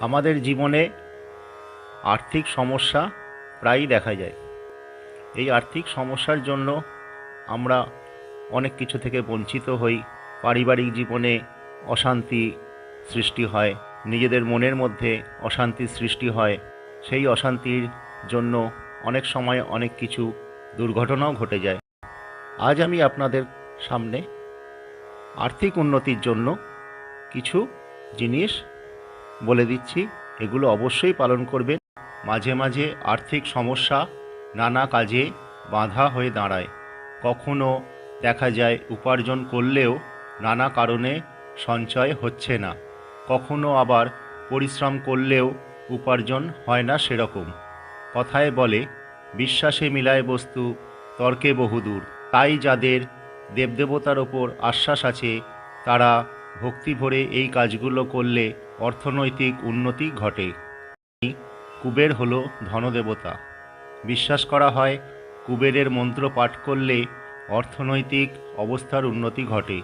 আমাদের জীবনে আর্থিক সমস্যা প্রায়ই দেখা যায়। এই আর্থিক সমস্যার জন্য আমরা অনেক কিছু থেকে বঞ্চিত হই। পারিবারিক জীবনে অশান্তি সৃষ্টি হয়, নিজেদের মনের মধ্যে অশান্তির সৃষ্টি হয়। সেই অশান্তির জন্য অনেক সময় অনেক কিছু দুর্ঘটনাও ঘটে যায়। আজ আমি আপনাদের সামনে আর্থিক উন্নতির জন্য কিছু জিনিস বলে দিচ্ছি, এগুলো অবশ্যই পালন করবেন। মাঝে মাঝে আর্থিক সমস্যা, নানা কাজে বাধা হয়ে দাঁড়ায়। কখনো দেখা যায় উপার্জন করলেও নানা কারণে সঞ্চয় হচ্ছে না। কখনো আবার পরিশ্রম করলেও উপার্জন হয় না সেরকম। কথায় বলে, বিশ্বাসে মিলায় বস্তু, তর্কে বহুদূর। তাই যাদের দেবদেবতার ওপর আশ্বাস আছে, তারা ভক্তি ভরে এই কাজগুলো করলে অর্থনৈতিক উন্নতি ঘটে। কুবের হল ধনদেবতা। বিশ্বাস করা হয়, কুবেরের মন্ত্র পাঠ করলে অর্থনৈতিক অবস্থার উন্নতি ঘটে।